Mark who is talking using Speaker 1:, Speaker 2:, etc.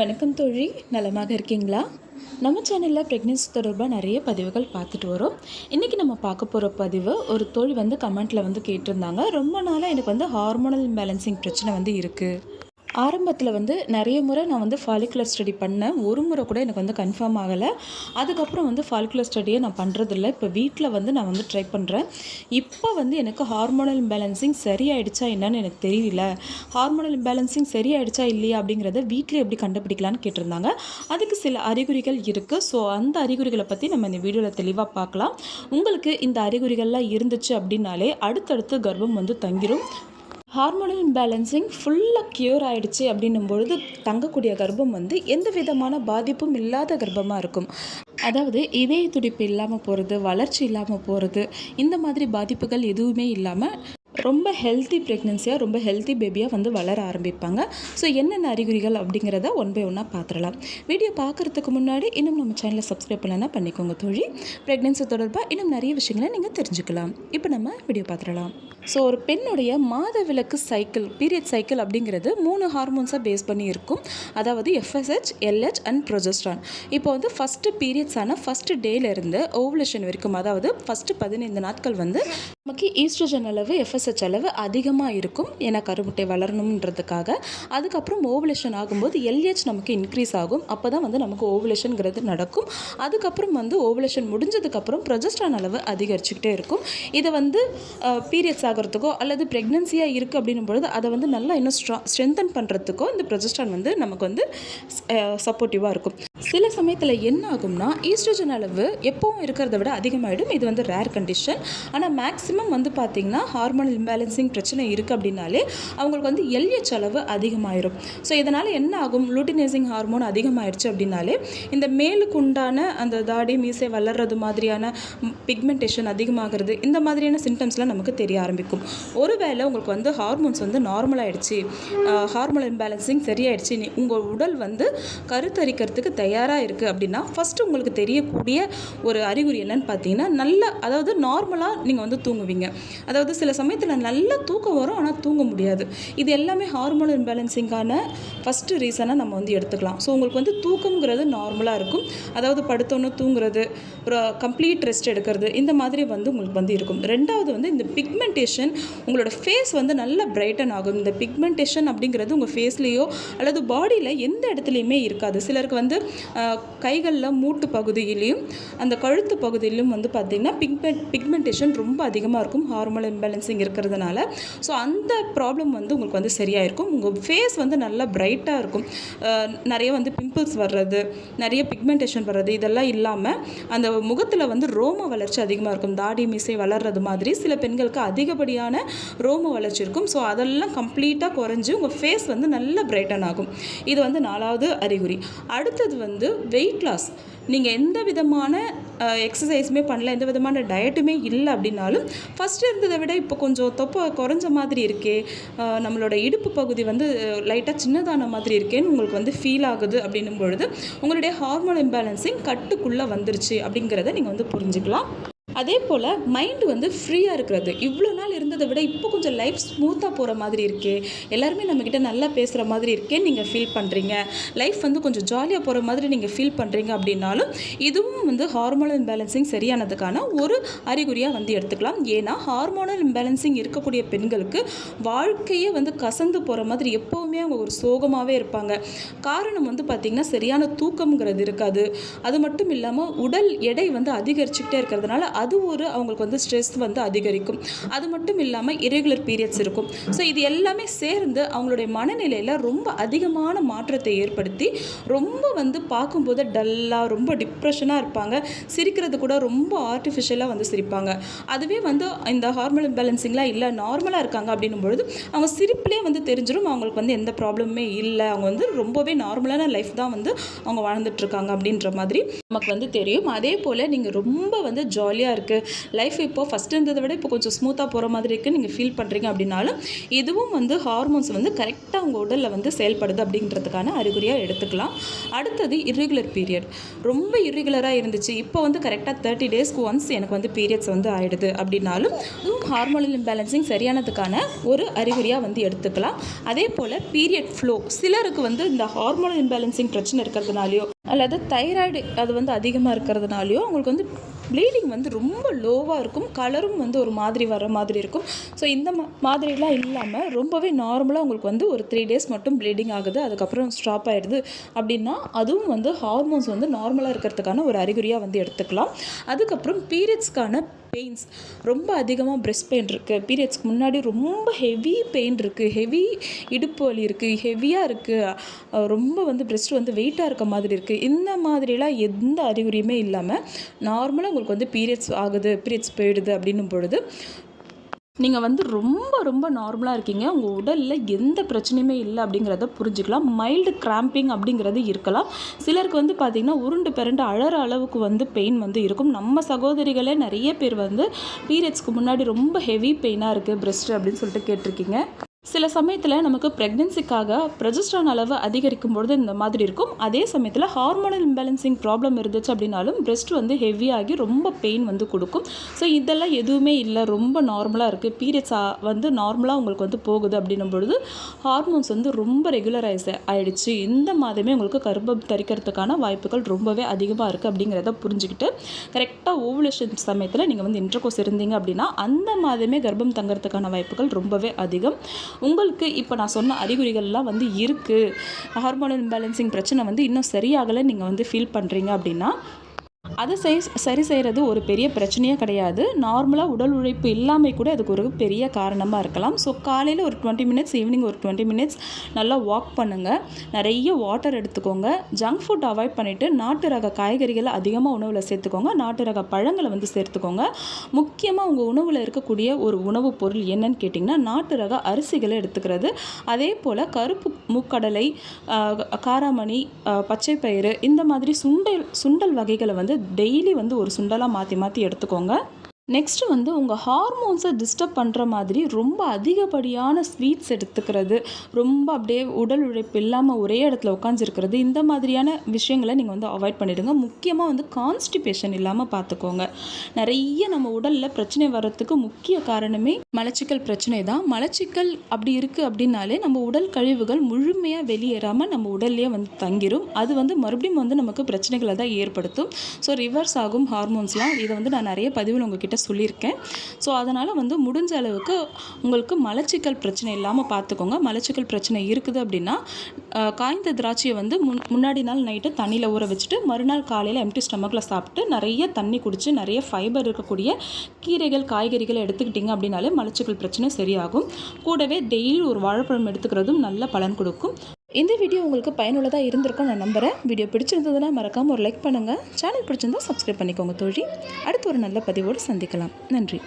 Speaker 1: வணக்கம் தோழி நலமாக இருக்கீங்களா? நம்ம சேனலில் ப்ரெக்னென்சி தொடர்பாக நிறைய பதிவுகள் பார்த்துட்டு வரோம். இன்றைக்கி நம்ம பார்க்க போகிற பதிவு ஒரு தோழி வந்து கமெண்ட்டில் வந்து கேட்டிருந்தாங்க. ரொம்ப நாளாக எனக்கு வந்து ஹார்மோனல் பேலன்சிங் பிரச்சனை வந்து இருக்குது ஆரம்பத்தில் வந்து நிறைய முறை நான் வந்து ஃபாலிகுலர் ஸ்டடி பண்ணேன். ஒரு முறை கூட எனக்கு வந்து கன்ஃபார்ம் ஆகலை. அதுக்கப்புறம் வந்து ஃபாலிகுலர் ஸ்டடியை நான் பண்ணுறதில்ல இப்போ வீட்டில் வந்து நான் வந்து ட்ரை பண்ணுறேன் இப்போ வந்து எனக்கு ஹார்மோனல் இம்பேலன்சிங் சரியாயிடுச்சா என்னன்னு எனக்கு தெரியல. ஹார்மோனல் இம்பேலன்சிங் சரியாயிடுச்சா இல்லையா அப்படிங்கிறத வீட்டில் எப்படி கண்டுபிடிக்கலான்னு கேட்டிருந்தாங்க. அதுக்கு சில அறிகுறிகள் இருக்குது ஸோ அந்த அறிகுறிகளை பற்றி நம்ம இந்த வீடியோவில் தெளிவாக பார்க்கலாம். உங்களுக்கு இந்த அறிகுறிகள்லாம் இருந்துச்சு அப்படின்னாலே அடுத்தடுத்து கர்ப்பம் வந்து தங்கிரும். ஹார்மோனல் இம்பேலன்சிங் ஃபுல்லாக க்யூர் ஆகிடுச்சு அப்படின்னும் பொழுது தங்கக்கூடிய கர்ப்பம் வந்து எந்த விதமான பாதிப்பும் இல்லாத கர்ப்பமாக இருக்கும். அதாவது இதய துடிப்பு இல்லாமல் போகிறது வளர்ச்சி இல்லாமல் போகிறது இந்த மாதிரி பாதிப்புகள் எதுவுமே இல்லாமல் ரொம்ப ஹெல்த்தி ப்ரெக்னென்சியாக ரொம்ப ஹெல்த்தி பேபியாக வந்து வளர ஆரம்பிப்பாங்க. ஸோ என்னென்ன அறிகுறிகள் அப்படிங்கிறத ஒன் பை ஒன்னாக பார்த்துடலாம் வீடியோ பார்க்குறதுக்கு முன்னாடி இன்னும் நம்ம சேனலை சப்ஸ்கிரைப் பண்ணலன்னா பண்ணிக்கோங்க தோழி. ப்ரெக்னென்சி தொடர்பாக இன்னும் நிறைய விஷயங்களை நீங்கள் தெரிஞ்சுக்கலாம். இப்போ நம்ம வீடியோ பார்த்துடலாம் ஸோ ஒரு பெண்ணுடைய மாதவிலக்கு சைக்கிள் பீரியட் சைக்கிள் அப்படிங்கிறது மூணு ஹார்மோன்ஸாக பேஸ் பண்ணி இருக்கும். அதாவது எஃப்எஸ்ஹெச் எல்ஹெச் அண்ட் ப்ரொஜெஸ்ட்ரான் இப்போ வந்து ஃபஸ்ட்டு பீரியட்ஸான ஃபஸ்ட்டு டேலேருந்து ஓவலேஷன் வரைக்கும் அதாவது ஃபஸ்ட்டு பதினைந்து நாட்கள் வந்து நமக்கு ஈஸ்ட்ரோஜன் அளவு எஃப்எஸ்ஹெச் அளவு அதிகமாக இருக்கும். ஏன்னா கருமுட்டை வளரணுன்றதுக்காக அதுக்கப்புறம் ஓவலேஷன் ஆகும்போது எல்ஹெச் நமக்கு இன்க்ரீஸ் ஆகும். அப்போ தான் வந்து நமக்கு ஓவலேஷனுங்கிறது நடக்கும். அதுக்கப்புறம் வந்து ஓவலேஷன் முடிஞ்சதுக்கப்புறம் ப்ரொஜஸ்ட்ரான் அளவு அதிகரிச்சுக்கிட்டே இருக்கும். இதை வந்து பீரியட்ஸ் ஆகிறதுக்கோ அல்லது ப்ரெக்னென்சியாக இருக்குது அப்படின்னும் பொழுது அதை வந்து நல்லா இன்னும் ஸ்ட்ரா ஸ்ட்ரென்தன் பண்ணுறதுக்கோ இந்த ப்ரொஜெஸ்ட்ரான் வந்து நமக்கு வந்து சப்போர்ட்டிவாக இருக்கும். சில சமயத்தில் என்ன ஆகும்னா ஈஸ்ட்ரஜன் அளவு எப்பவும் இருக்கிறத விட அதிகமாகிடும் இது வந்து ரேர் கண்டிஷன் ஆனால் மேக்ஸிமம் வந்து பார்த்திங்கன்னா ஹார்மோனல் இம்பேலன்சிங் பிரச்சனை இருக்குது அப்படின்னாலே அவங்களுக்கு வந்து எல்ஹெச் அளவு அதிகமாயிரும். ஸோ இதனால் என்ன ஆகும்? லூட்டினைசிங் ஹார்மோன் அதிகமாயிடுச்சு அப்படின்னாலே இந்த மேலுக்கு உண்டான அந்த தாடி மீசை வளர்றது மாதிரியான பிக்மெண்டேஷன் அதிகமாகிறது இந்த மாதிரியான சிம்டம்ஸ்லாம் நமக்கு தெரிய ஆரம்பிக்கும். ஒருவேளை உங்களுக்கு வந்து ஹார்மோன்ஸ் வந்து நார்மல் ஆயிடுச்சு ஹார்மோன் இம்பேலன்சிங் சரியாயிடுச்சு நீ உங்கள் உடல் வந்து கருத்தரிக்கிறதுக்கு தயாராக இருக்குது அப்படின்னா ஃபஸ்ட்டு உங்களுக்கு தெரியக்கூடிய ஒரு அறிகுறி என்னன்னு பார்த்தீங்கன்னா நல்ல அதாவது நார்மலாக நீங்கள் வந்து தூங்குவீங்க. அதாவது சில சமயத்தில் நல்ல தூக்கம் வரும் ஆனால் தூங்க முடியாது. இது எல்லாமே ஹார்மோன் இம்பேலன்சிங்கான ஃபஸ்ட்டு ரீசனாக நம்ம வந்து எடுத்துக்கலாம். ஸோ உங்களுக்கு வந்து தூக்கங்கிறது நார்மலாக இருக்கும். அதாவது படுத்தோன்னு தூங்குறது ஒரு கம்ப்ளீட் ரெஸ்ட் எடுக்கிறது இந்த மாதிரி வந்து உங்களுக்கு வந்து இருக்கும். ரெண்டாவது வந்து இந்த பிக்மெண்டேஷன் உங்களோட ஃபேஸ் வந்து நல்லா பிரைட்டன் ஆகும். இந்த பிக்மெண்டேஷன் அப்படிங்கிறது உங்கள் ஃபேஸ்லேயோ அல்லது பாடியில் எந்த இடத்துலையுமே இருக்காது. சிலருக்கு வந்து கைகளில் மூட்டு பகுதியிலையும் அந்த கழுத்து பகுதியிலும் வந்து பார்த்திங்கன்னா பிக்மெண்ட் பிக்மெண்டேஷன் ரொம்ப அதிகமாக இருக்கும். ஹார்மோன் இம்பேலன்சிங் இருக்கிறதுனால. ஸோ அந்த ப்ராப்ளம் வந்து உங்களுக்கு வந்து சரியாக இருக்கும் உங்கள் ஃபேஸ் வந்து நல்லா பிரைட்டாக இருக்கும். நிறைய வந்து பிம்பிள்ஸ் வர்றது நிறைய பிக்மெண்டேஷன் வர்றது இதெல்லாம் இல்லாமல் அந்த முகத்தில் வந்து ரோம வளர்ச்சி அதிகமாக இருக்கும். தாடி மீசை வளர்றது மாதிரி சில பெண்களுக்கு அதிக அதிகப்படியான ரோம வளர்ச்சி இருக்கும். ஸோ அதெல்லாம் கம்ப்ளீட்டாக குறைஞ்சி உங்கள் ஃபேஸ் வந்து நல்ல பிரைட்டன் ஆகும். இது வந்து நாலாவது அறிகுறி. அடுத்தது வந்து வெயிட் லாஸ் நீங்கள் எந்த விதமான எக்ஸசைஸுமே பண்ணல எந்த விதமான டயட்டுமே இல்லை அப்படின்னாலும் ஃபஸ்ட்டு இருந்ததை விட இப்போ கொஞ்சம் தொப்பை குறைஞ்ச மாதிரி இருக்கே நம்மளோட இடுப்பு பகுதி வந்து லைட்டாக சின்னதான மாதிரி இருக்கேன்னு உங்களுக்கு வந்து ஃபீல் ஆகுது அப்படின்னும் பொழுது உங்களுடைய ஹார்மோன் இம்பேலன்ஸிங் கட்டுக்குள்ளே வந்துருச்சு அப்படிங்கிறத நீங்கள் வந்து புரிஞ்சுக்கலாம். அதே போல் மைண்டு வந்து ஃப்ரீயாக இருக்கிறது. இவ்வளோ பேசுகிறத விட இப்போ கொஞ்சம் லைஃப் ஸ்மூத்தாக போகிற மாதிரி இருக்கே. எல்லாருமே நம்மக்கிட்ட நல்லா பேசுகிற மாதிரி இருக்கே நீங்கள் ஃபீல் பண்ணுறீங்க லைஃப் வந்து கொஞ்சம் ஜாலியாக போகிற மாதிரி நீங்கள் ஃபீல் பண்ணுறீங்க அப்படின்னாலும் இதுவும் வந்து ஹார்மோனல் இம்பேலன்சிங் சரியானதுக்கான ஒரு அறிகுறியாக வந்து எடுத்துக்கலாம். ஏன்னா ஹார்மோனல் இம்பேலன்சிங் இருக்கக்கூடிய பெண்களுக்கு வாழ்க்கையே வந்து கசந்து போகிற மாதிரி எப்போவுமே அவங்க ஒரு சோகமாகவே இருப்பாங்க. காரணம் வந்து பார்த்திங்கன்னா சரியான தூக்கம்ங்கிறது இருக்காது. அது மட்டும் இல்லாமல் உடல் எடை வந்து அதிகரிச்சுக்கிட்டே இருக்கிறதுனால அது ஒரு அவங்களுக்கு வந்து ஸ்ட்ரெஸ் வந்து அதிகரிக்கும். அது மட்டும் இல்லாமல் இரெகுலர் பீரியட்ஸ் இருக்கும். ஸோ இது எல்லாமே சேர்ந்து அவங்களுடைய மனநிலையில் ரொம்ப அதிகமான மாற்றத்தை ஏற்படுத்தி ரொம்ப வந்து பார்க்கும்போது டல்லாக ரொம்ப டிப்ரெஷனாக இருப்பாங்க. சிரிக்கிறது கூட ரொம்ப ஆர்டிஃபிஷியலாக வந்து சிரிப்பாங்க. அதுவே வந்து இந்த ஹார்மோன் பேலன்சிங்லாம் இல்லை நார்மலாக இருக்காங்க அப்படின்னும் பொழுது அவங்க சிரிப்புலேயே வந்து தெரிஞ்சிடும் அவங்களுக்கு வந்து எந்த ப்ராப்ளமுமே இல்லை. அவங்க வந்து ரொம்பவே நார்மலான லைஃப் தான் வந்து அவங்க வாழ்ந்துட்டுருக்காங்க அப்படின்ற மாதிரி நமக்கு வந்து தெரியும். அதே போல் நீங்கள் ரொம்ப வந்து ஜாலியாக இருக்குது லைஃப் இப்போ ஃபஸ்ட் இருந்ததை விட இப்போ கொஞ்சம் ஸ்மூத்தாக போகிற மாதிரி மாதிரி இருக்குது நீங்கள் ஃபீல் பண்ணுறீங்க அப்படின்னாலும் இதுவும் வந்து ஹார்மோன்ஸ் வந்து கரெக்டாக உங்கள் உடலில் வந்து செயல்படுது அப்படின்றதுக்கான அறிகுறியாக எடுத்துக்கலாம். அடுத்தது இர்ரெகுலர் பீரியட் ரொம்ப இர்ரெகுலராக இருந்துச்சு. இப்போ வந்து கரெக்டாக தேர்ட்டி டேஸ்க்கு ஒன்ஸ் எனக்கு வந்து பீரியட்ஸ் வந்து ஆகிடுது அப்படின்னாலும் இதுவும் ஹார்மோனல் இம்பேலன்சிங் சரியானதுக்கான ஒரு அறிகுறியாக வந்து எடுத்துக்கலாம். அதே போல் பீரியட் ஃப்ளோ சிலருக்கு வந்து இந்த ஹார்மோனல் இம்பேலன்சிங் பிரச்சனை இருக்கிறதுனாலையோ அல்லது தைராய்டு அது வந்து அதிகமாக இருக்கிறதுனாலையோ அவங்களுக்கு வந்து ப்ளீடிங் வந்து ரொம்ப லோவாக இருக்கும். கலரும் வந்து ஒரு மாதிரி வர மாதிரி இருக்கும். ஸோ இந்த மா மாதிரிலாம் இல்லாமல் ரொம்பவே நார்மலாக உங்களுக்கு வந்து ஒரு த்ரீ டேஸ் மட்டும் ப்ளீடிங் ஆகுது. அதுக்கப்புறம் ஸ்டாப் ஆகிடுது அப்படின்னா அதுவும் வந்து ஹார்மோன்ஸ் வந்து நார்மலாக இருக்கிறதுக்கான ஒரு அறிகுறியாக வந்து எடுத்துக்கலாம். அதுக்கப்புறம் பீரியட்ஸ்க்கான பெயின்ஸ் ரொம்ப அதிகமாக ப்ரெஸ்ட் பெயின் இருக்குது பீரியட்ஸ்க்கு முன்னாடி ரொம்ப ஹெவி பெயின் இருக்குது ஹெவி இடுப்பு வலி இருக்குது ஹெவியாக இருக்குது ரொம்ப வந்து ப்ரெஸ்ட் வந்து வெயிட்டாக இருக்க மாதிரி இருக்குது இந்த மாதிரிலாம் எந்த அறிகுறியுமே இல்லாமல் நார்மலாக உங்களுக்கு வந்து பீரியட்ஸ் ஆகுது பீரியட்ஸ் போயிடுது அப்படின்னும் பொழுது நீங்கள் வந்து ரொம்ப ரொம்ப நார்மலாக இருக்கீங்க. உங்கள் உடலில் எந்த பிரச்சனையுமே இல்லை அப்படிங்கிறத புரிஞ்சுக்கலாம். மைல்டு கிராம்பிங் அப்படிங்கிறது இருக்கலாம். சிலருக்கு வந்து பார்த்திங்கன்னா உருண்டு பிறண்டு அழற அளவுக்கு வந்து பெயின் வந்து இருக்கும். நம்ம சகோதரிகளே நிறைய பேர் வந்து பீரியட்ஸ்க்கு முன்னாடி ரொம்ப ஹெவி பெயினாக இருக்குது breast அப்படின்னு சொல்லிட்டு கேட்டிருக்கீங்க. சில சமயத்தில் நமக்கு ப்ரெக்னென்சிக்காக ப்ரெஜஸ்ட்ரான் அளவு அதிகரிக்கும் பொழுது இந்த மாதிரி இருக்கும். அதே சமயத்தில் ஹார்மோனல் இம்பேலன்சிங் ப்ராப்ளம் இருந்துச்சு அப்படின்னாலும் பிரெஸ்ட் வந்து ஹெவியாகி ரொம்ப பெயின் வந்து கொடுக்கும். ஸோ இதெல்லாம் எதுவுமே இல்லை. ரொம்ப நார்மலாக இருக்குது பீரியட்ஸ் வந்து நார்மலாக உங்களுக்கு வந்து போகுது அப்படின்னும் பொழுது ஹார்மோன்ஸ் வந்து ரொம்ப ரெகுலரைஸ் ஆகிடுச்சு இந்த மாதமே உங்களுக்கு கர்ப்பம் தரிக்கிறதுக்கான வாய்ப்புகள் ரொம்பவே அதிகமாக இருக்குது அப்படிங்கிறத புரிஞ்சுக்கிட்டு கரெக்டாக ஓவலேஷன் சமயத்தில் நீங்கள் வந்து இன்டர்கோஸ் இருந்தீங்க அப்படின்னா அந்த மாதமே கர்ப்பம் தங்கிறதுக்கான வாய்ப்புகள் ரொம்பவே அதிகம். உங்களுக்கு இப்போ நான் சொன்ன அறிகுறிகள்லாம் வந்து இருக்குது ஹார்மோனல் இம்பேலன்சிங் பிரச்சனை வந்து இன்னும் சரியாகலை நீங்கள் வந்து ஃபீல் பண்ணுறீங்க அப்படின்னா அதை செய் சரி செய்கிறது ஒரு பெரிய பிரச்சனையே கிடையாது. நார்மலாக உடல் உழைப்பு இல்லாமல் கூட அதுக்கு ஒரு பெரிய காரணமாக இருக்கலாம். ஸோ காலையில் ஒரு டுவெண்ட்டி மினிட்ஸ் ஈவினிங் ஒரு டுவெண்ட்டி மினிட்ஸ் நல்லா வாக் பண்ணுங்கள் நிறைய வாட்டர் எடுத்துக்கோங்க. ஜங்க் ஃபுட் அவாய்ட் பண்ணிவிட்டு நாட்டு ரக காய்கறிகளை அதிகமாக உணவில் சேர்த்துக்கோங்க. நாட்டு ரக பழங்களை வந்து சேர்த்துக்கோங்க. முக்கியமாக உங்கள் உணவில் இருக்கக்கூடிய ஒரு உணவுப் பொருள் என்னன்னு கேட்டிங்கன்னா நாட்டு ரக அரிசிகளை எடுத்துக்கிறது. அதே போல் கருப்பு மூக்கடலை காராமணி பச்சை பச்சைப்பயிறு இந்த மாதிரி சுண்டல் சுண்டல் வகைகளை வந்து டெய்லி வந்து ஒரு சுண்டலாக மாற்றி மாற்றி எடுத்துக்கோங்க. நெக்ஸ்ட்டு வந்து உங்கள் ஹார்மோன்ஸை டிஸ்டர்ப் பண்ணுற மாதிரி ரொம்ப அதிகப்படியான ஸ்வீட்ஸ் எடுத்துக்கிறது. ரொம்ப அப்படியே உடல் உழைப்பு இல்லாமல் ஒரே இடத்துல உட்காந்துருக்கிறது இந்த மாதிரியான விஷயங்களை நீங்கள் வந்து அவாய்ட் பண்ணிடுங்க. முக்கியமாக வந்து கான்ஸ்டிபேஷன் இல்லாமல் பார்த்துக்கோங்க நிறைய நம்ம உடலில் பிரச்சனை வர்றதுக்கு முக்கிய காரணமே மலச்சிக்கல் பிரச்சனை தான் மலச்சிக்கல் அப்படி இருக்குது அப்படின்னாலே நம்ம உடல் கழிவுகள் முழுமையாக வெளியேறாமல் நம்ம உடல்லையே வந்து தங்கிரும். அது வந்து மறுபடியும் வந்து நமக்கு பிரச்சனைகளை தான் ஏற்படுத்தும். ஸோ ரிவர்ஸ் ஆகும் ஹார்மோன்ஸ்லாம் இதை வந்து நான் நிறைய பதிவில் உங்ககிட்ட சொல்லியிருக்கேன். ஸோ அதனால் வந்து முடிஞ்ச அளவுக்கு உங்களுக்கு மலச்சிக்கல் பிரச்சனை இல்லாமல் பார்த்துக்கோங்க மலச்சிக்கல் பிரச்சனை இருக்குது அப்படின்னா காய்ந்த திராட்சையை வந்து முன் முன்னாடி நாள் நைட்டு தண்ணியில் ஊற வச்சுட்டு மறுநாள் காலையில் எம்டி ஸ்டமக்கில் சாப்பிட்டு நிறைய தண்ணி குடித்து நிறைய ஃபைபர் இருக்கக்கூடிய கீரைகள் காய்கறிகளை எடுத்துக்கிட்டிங்க அப்படின்னாலே மலச்சிக்கல் பிரச்சனை சரியாகும். கூடவே டெய்லி ஒரு வாழைப்பழம் எடுத்துக்கிறதும் நல்ல பலன் கொடுக்கும். இந்த வீடியோ உங்களுக்கு பயனுள்ளதாக இருந்திருக்கும் நான் நம்புகிறேன் வீடியோ பிடிச்சிருந்ததுன்னா மறக்காமல் ஒரு லைக் பண்ணுங்கள் சேனல் பிடிச்சிருந்தா சப்ஸ்கிரைப் பண்ணிக்கோங்க தோழி. அடுத்து ஒரு நல்ல பதிவோடு சந்திக்கலாம். நன்றி.